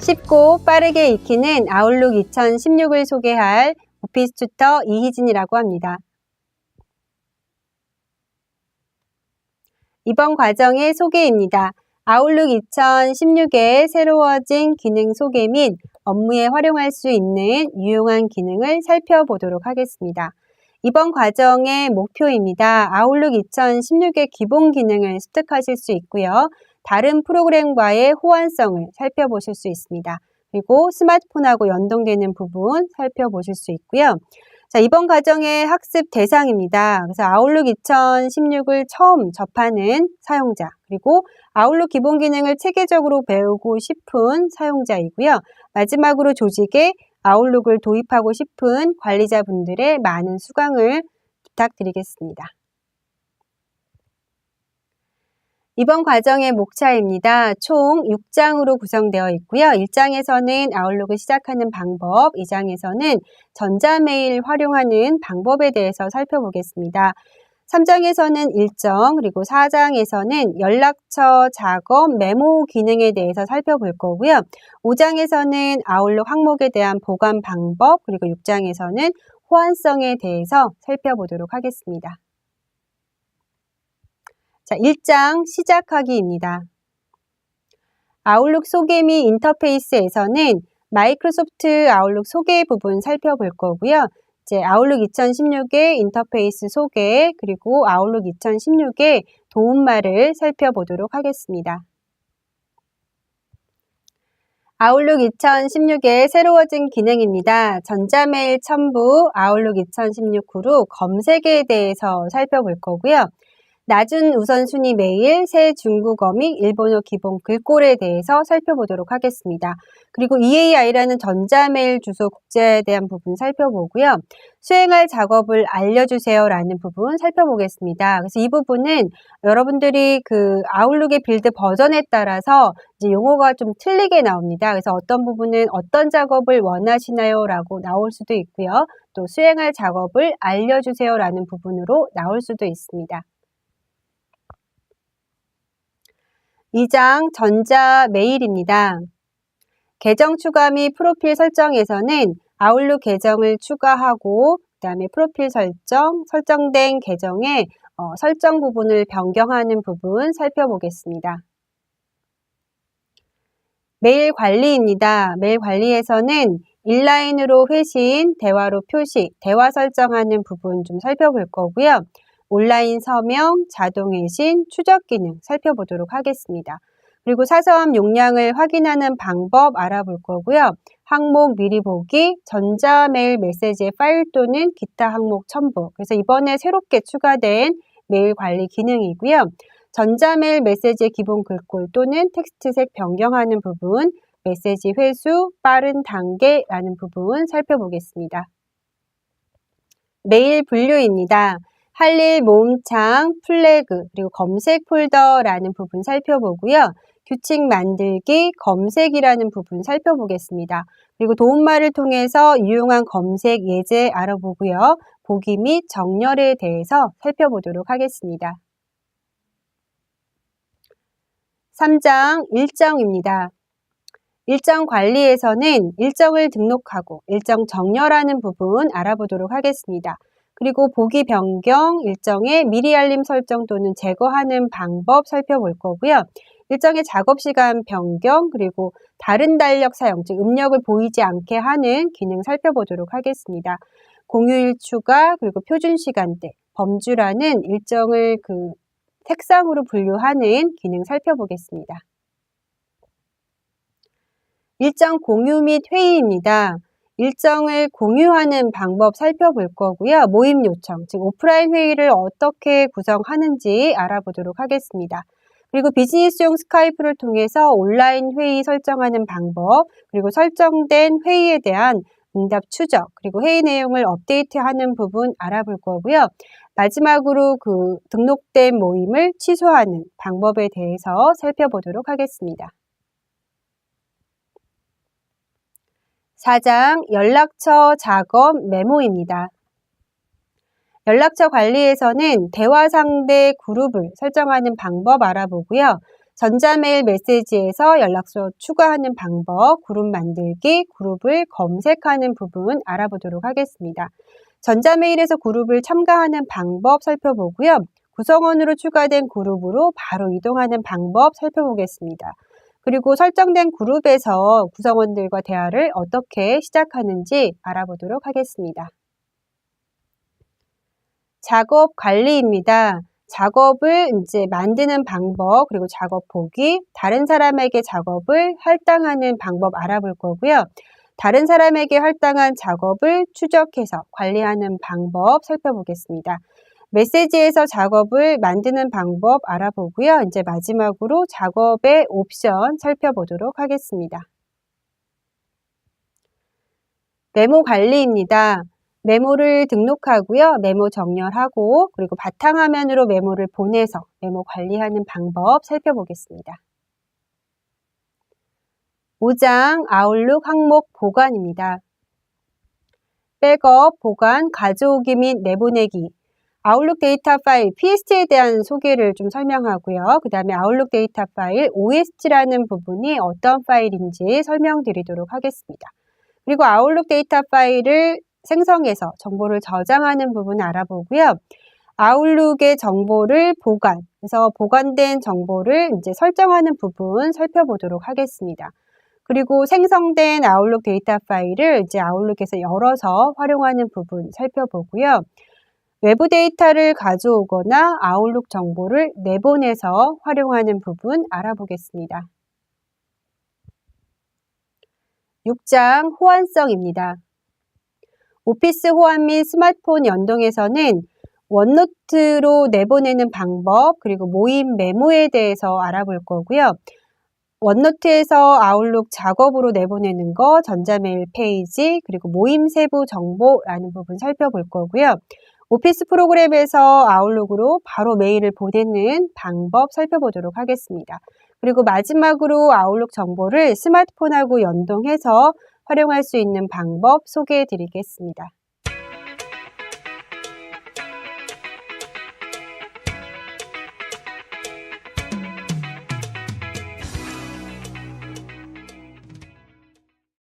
쉽고 빠르게 익히는 아웃룩 2016을 소개할 오피스 튜터 이희진이라고 합니다. 이번 과정의 소개입니다. 아웃룩 2016의 새로워진 기능 소개 및 업무에 활용할 수 있는 유용한 기능을 살펴보도록 하겠습니다. 이번 과정의 목표입니다. 아웃룩 2016의 기본 기능을 습득하실 수 있고요. 다른 프로그램과의 호환성을 살펴보실 수 있습니다. 그리고 스마트폰하고 연동되는 부분 살펴보실 수 있고요. 자, 이번 과정의 학습 대상입니다. 그래서 아웃룩 2016을 처음 접하는 사용자, 그리고 아웃룩 기본 기능을 체계적으로 배우고 싶은 사용자이고요. 마지막으로 조직에 아웃룩을 도입하고 싶은 관리자분들의 많은 수강을 부탁드리겠습니다. 이번 과정의 목차입니다. 총 6장으로 구성되어 있고요. 1장에서는 아웃룩을 시작하는 방법, 2장에서는 전자메일 활용하는 방법에 대해서 살펴보겠습니다. 3장에서는 일정, 그리고 4장에서는 연락처 작업 메모 기능에 대해서 살펴볼 거고요. 5장에서는 아웃룩 항목에 대한 보관 방법, 그리고 6장에서는 호환성에 대해서 살펴보도록 하겠습니다. 자, 1장 시작하기입니다. 아웃룩 소개 및 인터페이스에서는 마이크로소프트 아웃룩 소개 부분 살펴볼 거고요. 이제 아웃룩 2016의 인터페이스 소개 그리고 아웃룩 2016의 도움말을 살펴보도록 하겠습니다. 아웃룩 2016의 새로워진 기능입니다. 전자메일 첨부 아웃룩 2016 후로 검색에 대해서 살펴볼 거고요. 낮은 우선순위 메일, 새 중국어 및 일본어 기본 글꼴에 대해서 살펴보도록 하겠습니다. 그리고 EAI라는 전자메일 주소 국제에 대한 부분 살펴보고요. 수행할 작업을 알려주세요 라는 부분 살펴보겠습니다. 그래서 이 부분은 여러분들이 그 아웃룩의 빌드 버전에 따라서 이제 용어가 좀 틀리게 나옵니다. 그래서 어떤 부분은 어떤 작업을 원하시나요? 라고 나올 수도 있고요. 또 수행할 작업을 알려주세요 라는 부분으로 나올 수도 있습니다. 2장 전자 메일입니다. 계정 추가 및 프로필 설정에서는 아웃룩 계정을 추가하고 그 다음에 프로필 설정, 설정된 계정의 어, 설정 부분을 변경하는 부분 살펴보겠습니다. 메일 관리입니다. 메일 관리에서는 인라인으로 회신, 대화로 표시, 대화 설정하는 부분 좀 살펴볼 거고요. 온라인 서명, 자동 회신, 추적 기능 살펴보도록 하겠습니다. 그리고 사서함 용량을 확인하는 방법 알아볼 거고요. 항목 미리 보기, 전자메일 메시지의 파일 또는 기타 항목 첨부. 그래서 이번에 새롭게 추가된 메일 관리 기능이고요. 전자메일 메시지의 기본 글꼴 또는 텍스트색 변경하는 부분, 메시지 회수, 빠른 단계라는 부분 살펴보겠습니다. 메일 분류입니다. 할일 모음창, 플래그, 그리고 검색 폴더라는 부분 살펴보고요. 규칙 만들기, 검색이라는 부분 살펴보겠습니다. 그리고 도움말을 통해서 유용한 검색 예제 알아보고요. 보기 및 정렬에 대해서 살펴보도록 하겠습니다. 3장 일정입니다. 일정 관리에서는 일정을 등록하고 일정 정렬하는 부분 알아보도록 하겠습니다. 그리고 보기 변경 일정의 미리 알림 설정 또는 제거하는 방법 살펴볼 거고요. 일정의 작업 시간 변경 그리고 다른 달력 사용 즉 음력을 보이지 않게 하는 기능 살펴보도록 하겠습니다. 공휴일 추가 그리고 표준 시간대 범주라는 일정을 그 색상으로 분류하는 기능 살펴보겠습니다. 일정 공유 및 회의입니다. 일정을 공유하는 방법 살펴볼 거고요. 모임 요청, 즉 오프라인 회의를 어떻게 구성하는지 알아보도록 하겠습니다. 그리고 비즈니스용 스카이프를 통해서 온라인 회의 설정하는 방법, 그리고 설정된 회의에 대한 응답 추적, 그리고 회의 내용을 업데이트하는 부분 알아볼 거고요. 마지막으로 그 등록된 모임을 취소하는 방법에 대해서 살펴보도록 하겠습니다. 4장 연락처 작업 메모입니다. 연락처 관리에서는 대화 상대 그룹을 설정하는 방법 알아보고요. 전자메일 메시지에서 연락처 추가하는 방법, 그룹 만들기, 그룹을 검색하는 부분 알아보도록 하겠습니다. 전자메일에서 그룹을 참가하는 방법 살펴보고요. 구성원으로 추가된 그룹으로 바로 이동하는 방법 살펴보겠습니다. 그리고 설정된 그룹에서 구성원들과 대화를 어떻게 시작하는지 알아보도록 하겠습니다. 작업 관리입니다. 작업을 이제 만드는 방법, 그리고 작업 보기, 다른 사람에게 작업을 할당하는 방법 알아볼 거고요. 다른 사람에게 할당한 작업을 추적해서 관리하는 방법 살펴보겠습니다. 메시지에서 작업을 만드는 방법 알아보고요. 이제 마지막으로 작업의 옵션 살펴보도록 하겠습니다. 메모 관리입니다. 메모를 등록하고요. 메모 정렬하고 그리고 바탕화면으로 메모를 보내서 메모 관리하는 방법 살펴보겠습니다. 5장 아웃룩 항목 보관입니다. 백업, 보관, 가져오기 및 내보내기 아웃룩 데이터 파일 PST에 대한 소개를 좀 설명하고요. 그 다음에 아웃룩 데이터 파일 OST라는 부분이 어떤 파일인지 설명드리도록 하겠습니다. 그리고 아웃룩 데이터 파일을 생성해서 정보를 저장하는 부분 알아보고요. 아웃룩의 정보를 보관, 그래서 보관된 정보를 이제 설정하는 부분 살펴보도록 하겠습니다. 그리고 생성된 아웃룩 데이터 파일을 이제 아웃룩에서 열어서 활용하는 부분 살펴보고요. 외부 데이터를 가져오거나 아웃룩 정보를 내보내서 활용하는 부분 알아보겠습니다. 6장 호환성입니다. 오피스 호환 및 스마트폰 연동에서는 원노트로 내보내는 방법, 그리고 모임 메모에 대해서 알아볼 거고요. 원노트에서 아웃룩 작업으로 내보내는 거, 전자메일 페이지, 그리고 모임 세부 정보라는 부분 살펴볼 거고요. 오피스 프로그램에서 아웃룩으로 바로 메일을 보내는 방법 살펴보도록 하겠습니다. 그리고 마지막으로 아웃룩 정보를 스마트폰하고 연동해서 활용할 수 있는 방법 소개해 드리겠습니다.